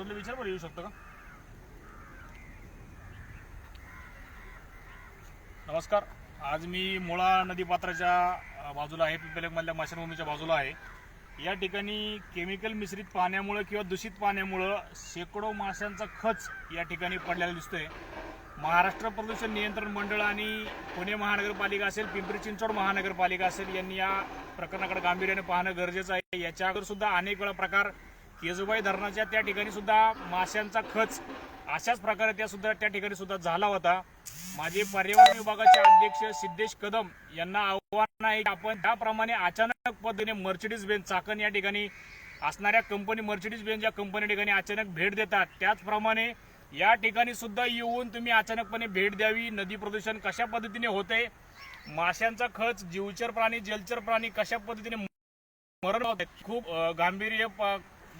सुरतला विचार बरं येऊ शकतो का? नमस्कार. आज मी मुळा नदीपात्राच्या पात्राच्या बाजूला आहे पिंपलेकमधल्या माशाभूमीच्या बाजूला आहे. या ठिकाणी केमिकल मिश्रित पाण्यामुळं किंवा दूषित पाण्यामुळं शेकडो माशांचा खच या ठिकाणी पडलेला दिसतोय. महाराष्ट्र प्रदूषण नियंत्रण मंडळ आणि पुणे महानगरपालिका असेल पिंपरी चिंचवड महानगरपालिका असेल यांनी या प्रकरणाकडे गांभीर्याने पाहणं गरजेचं आहे. याच्या सुद्धा अनेक वेळा प्रकार केजुबाई धरणाच्या त्या ठिकाणी सुद्धा माशांचा खच अशाच प्रकारे त्या सुद्धा त्या ठिकाणी सुद्धा झाला होता. माझे पर्यावरण विभागाचे अध्यक्ष सिद्धेश कदम यांना आव्हान आहे की आपण त्याप्रमाणे अचानक पद्धतीने मर्चडीज बेन चाकण या ठिकाणी असणाऱ्या कंपनी मर्चडीज बेन ज्या कंपनी ठिकाणी अचानक भेट देतात त्याचप्रमाणे या ठिकाणी सुद्धा येऊन तुम्ही अचानकपणे भेट द्यावी. नदी प्रदूषण कशा पद्धतीने होते माशांचा खच जीवचर प्राणी जलचर प्राणी कशा पद्धतीने मरण होते खूप गांभीर्य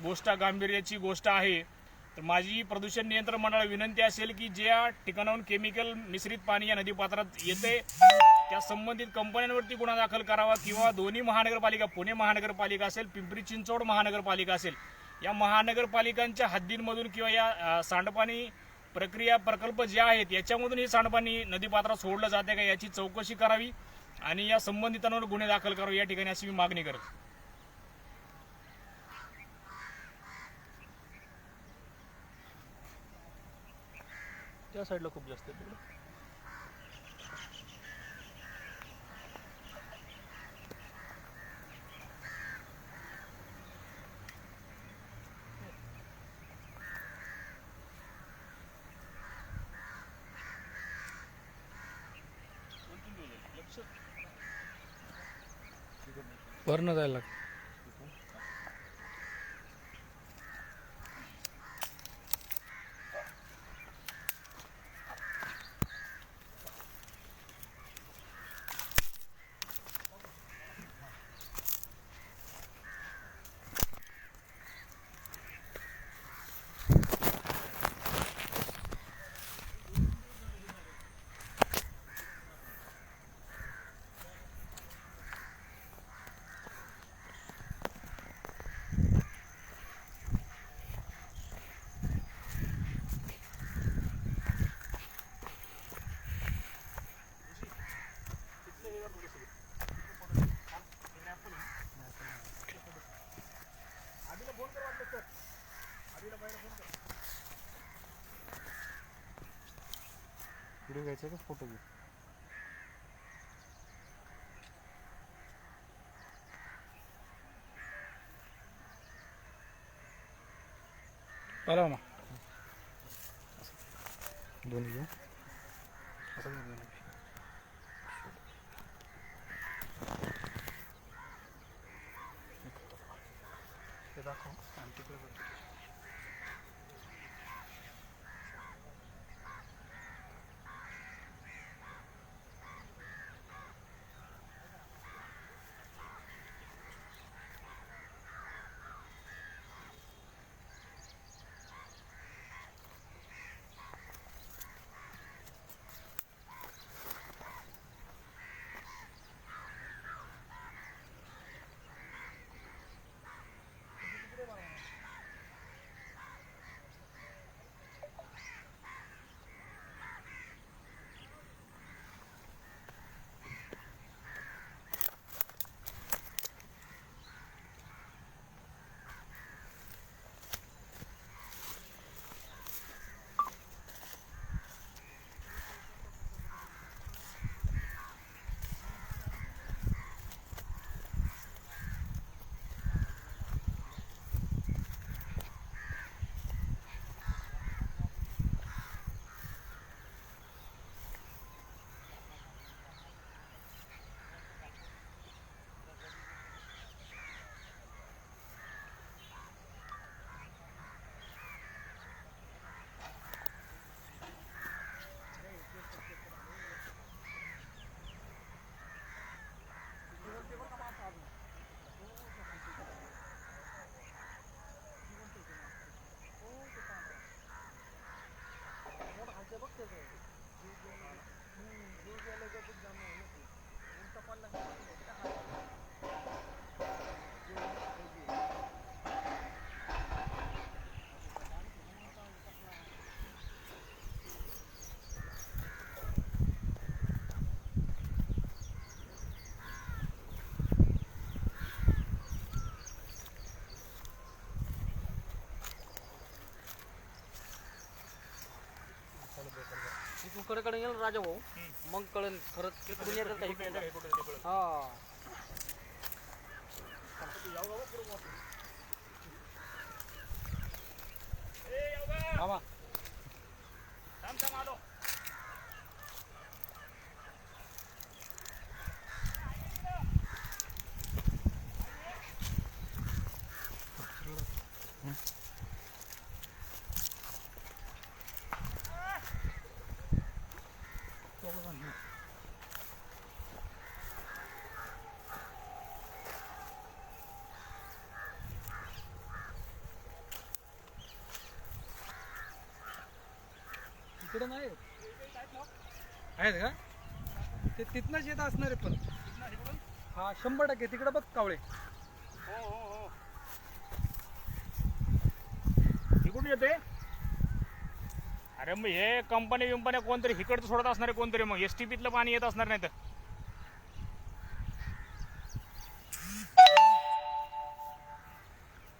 गोष्ट गांभीर्याची गोष्ट आहे. तर माझी प्रदूषण नियंत्रण मंडळ विनंती असेल की ज्या ठिकाणाहून केमिकल मिश्रित पाणी या नदीपात्रात येते त्या संबंधित कंपन्यांवरती गुन्हा दाखल करावा किंवा दोन्ही महानगरपालिका पुणे महानगरपालिका असेल पिंपरी चिंचवड महानगरपालिका असेल या महानगरपालिकांच्या हद्दींमधून किंवा या सांडपाणी प्रक्रिया प्रकल्प जे आहेत याच्यामधून हे सांडपाणी नदीपात्रात सोडलं जाते का याची चौकशी करावी आणि या संबंधितांवर गुन्हे दाखल करावे या ठिकाणी अशी मी मागणी करतो. त्या साईडला खूप जास्त आहे तिकडे. वरनं जायला लागतं. का फोटो घे. बरं ना दोन्ही घेऊ. असं दाखव. आणि तिकडे कडे गेलं राजा भाऊ मग कळेल खरंच तिकडून येतात का कुठे इकडे येतं, हे? मामा. थांब, थांब, आलो. इकडे नाही. आहेत का? ते तिथनंच येत असणार आहे पण. हा शंभर टक्के. तिकडे बघ कावळे. हो, हो, हो. येते? अरे मग हे कंपनी विंपन्या कोणतरी हिकडचं सोडत असणार आहे कोणतरी मग. एस टी पीतलं पाणी येत असणार नाही तर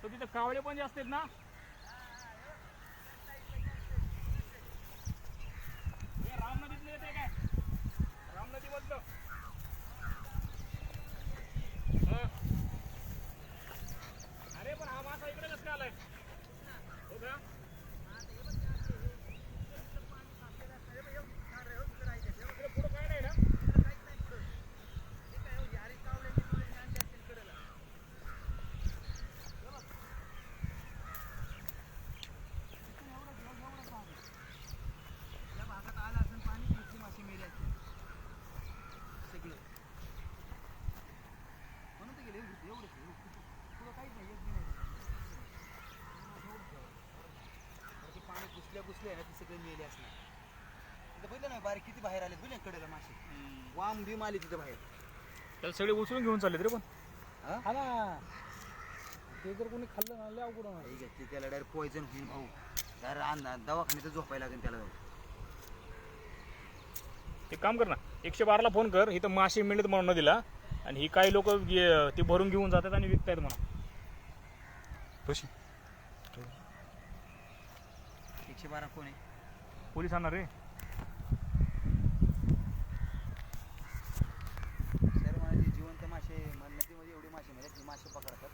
तिथं कावळे पण जास्त आहेत ना हे राम नदीतलं येते काय राम नदी मधलं अरे पण हा मासा इकडे कसं आलाय? हो का इकडे पुढं काय नाही ना पाणी घुसल्या ना ते सगळे मेले असणार. तिथं बघितलं ना बारीक किती बाहेर आले बघितलं कडेला मासे. वाम बिम आले तिथं बाहेर. त्याला सगळे उचलून घेऊन चालले रे पण. हा? ना. ते जर कोणी खाल्लं ना लय अवघड होणार. ते त्याला डायरेक्ट पॉयझन होईल भाऊ. डायरेक्ट अंदा दवाखान्यात झोपायला लागेल त्याला. जाऊन एक काम कर ना एकशे बाराला फोन कर इथं मासे मिळत म्हणून दिला आणि ही काही लोक ते भरून घेऊन जातात आणि विकतायत म्हणा कशी एकशे बारा कोण आहे? पोलीस आणणार रे. सर माझे जिवंत मासे मला नदीमध्ये एवढे मासे म्हणजे ते मासे पकडतात.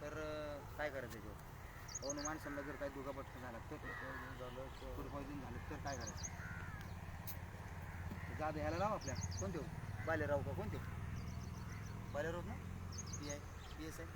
तर अं, काय करायचं त्याच्यावर अनुमान समजा जर काही दुखापट झाला तर फूड पॉयझन झालं तर काय करायचं? ते जादू ह्याला लाव आपल्या. कोणते हो बालेराव का कोणते बालेराव ना? P I P S I